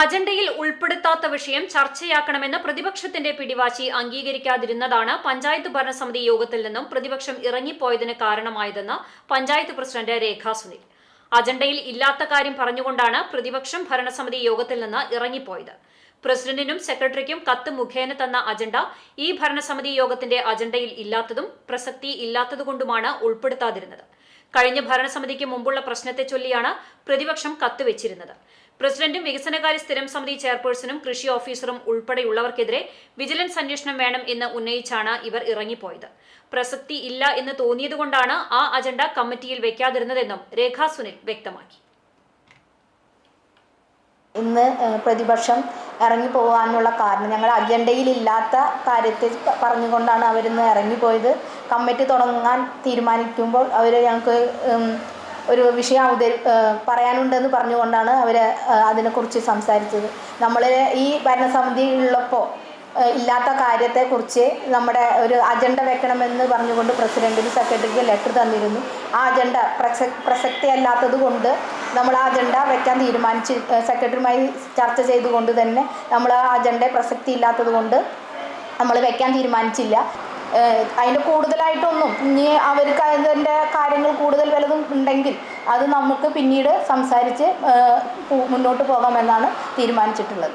അജണ്ടയിൽ ഉൾപ്പെടുത്താത്ത വിഷയം ചർച്ചയാക്കണമെന്ന് പ്രതിപക്ഷത്തിന്റെ പിടിവാശി അംഗീകരിക്കാതിരുന്നതാണ് പഞ്ചായത്ത് ഭരണസമിതി യോഗത്തിൽ നിന്നും പ്രതിപക്ഷം ഇറങ്ങിപ്പോയതിന് കാരണമായതെന്ന് പഞ്ചായത്ത് പ്രസിഡന്റ് രേഖാ സുനിൽ. അജണ്ടയിൽ ഇല്ലാത്ത കാര്യം പറഞ്ഞുകൊണ്ടാണ് പ്രതിപക്ഷം ഭരണസമിതി യോഗത്തിൽ നിന്ന് ഇറങ്ങിപ്പോയത്. പ്രസിഡന്റിനും സെക്രട്ടറിക്കും കത്ത് മുഖേന തന്ന അജണ്ട ഈ ഭരണസമിതി യോഗത്തിന്റെ അജണ്ടയിൽ ഇല്ലാത്തതും പ്രസക്തി ഇല്ലാത്തതുകൊണ്ടുമാണ് ഉൾപ്പെടുത്താതിരുന്നത്. കഴിഞ്ഞ ഭരണസമിതിക്ക് മുമ്പുള്ള പ്രശ്നത്തെ ചൊല്ലിയാണ് പ്രതിപക്ഷം കത്ത് വെച്ചിരുന്നത്. പ്രസിഡന്റും വികസനകാര്യ സ്ഥിരം സമിതി ചെയർപേഴ്സണും കൃഷി ഓഫീസറും ഉൾപ്പെടെയുള്ളവർക്കെതിരെ വിജിലൻസ് അന്വേഷണം വേണം എന്ന് ഉന്നയിച്ചാണ് ഇവർ ഇറങ്ങിപ്പോയത്. പ്രസക്തി ഇല്ല എന്ന് തോന്നിയതുകൊണ്ടാണ് ആ അജണ്ട കമ്മിറ്റിയിൽ വെക്കാതിരുന്നതെന്നും രേഖാ സുനിൽ വ്യക്തമാക്കി. ഇന്ന് പ്രതിപക്ഷം ഇറങ്ങി പോകാനുള്ള കാരണം ഞങ്ങൾ അജണ്ടയിലില്ലാത്ത കാര്യത്തെ പറഞ്ഞുകൊണ്ടാണ് അവരിന്ന് ഇറങ്ങിപ്പോയത്. കമ്മിറ്റി തുടങ്ങാൻ തീരുമാനിക്കുമ്പോൾ അവർ ഞങ്ങൾക്ക് ഒരു വിഷയം അവതരി പറയാനുണ്ടെന്ന് പറഞ്ഞുകൊണ്ടാണ് അവർ അതിനെക്കുറിച്ച് സംസാരിച്ചത്. നമ്മൾ ഈ ഭരണസമിതി ഉള്ളപ്പോൾ ഇല്ലാത്ത കാര്യത്തെക്കുറിച്ച് നമ്മുടെ ഒരു അജണ്ട വെക്കണമെന്ന് പറഞ്ഞുകൊണ്ട് പ്രസിഡന്റിന് സെക്രട്ടറിക്ക് ലെറ്റർ തന്നിരുന്നു. ആ അജണ്ട പ്രസ പ്രസക്തി അല്ലാത്തത് കൊണ്ട് നമ്മൾ ആ അജണ്ട വെക്കാൻ തീരുമാനിച്ച് സെക്രട്ടറിയുമായി ചർച്ച ചെയ്തുകൊണ്ട് തന്നെ നമ്മൾ ആ അജണ്ട പ്രസക്തി ഇല്ലാത്തത് കൊണ്ട് നമ്മൾ വെക്കാൻ തീരുമാനിച്ചില്ല. അതിന്റെ കൂടുതലായിട്ടൊന്നും ഇനി അവർക്ക് അതിന്റെ കാര്യങ്ങൾ കൂടുതൽ വല്ലതും ഉണ്ടെങ്കിൽ അത് നമുക്ക് പിന്നീട് സംസാരിച്ച് മുന്നോട്ട് പോകാമെന്നാണ് തീരുമാനിച്ചിട്ടുള്ളത്.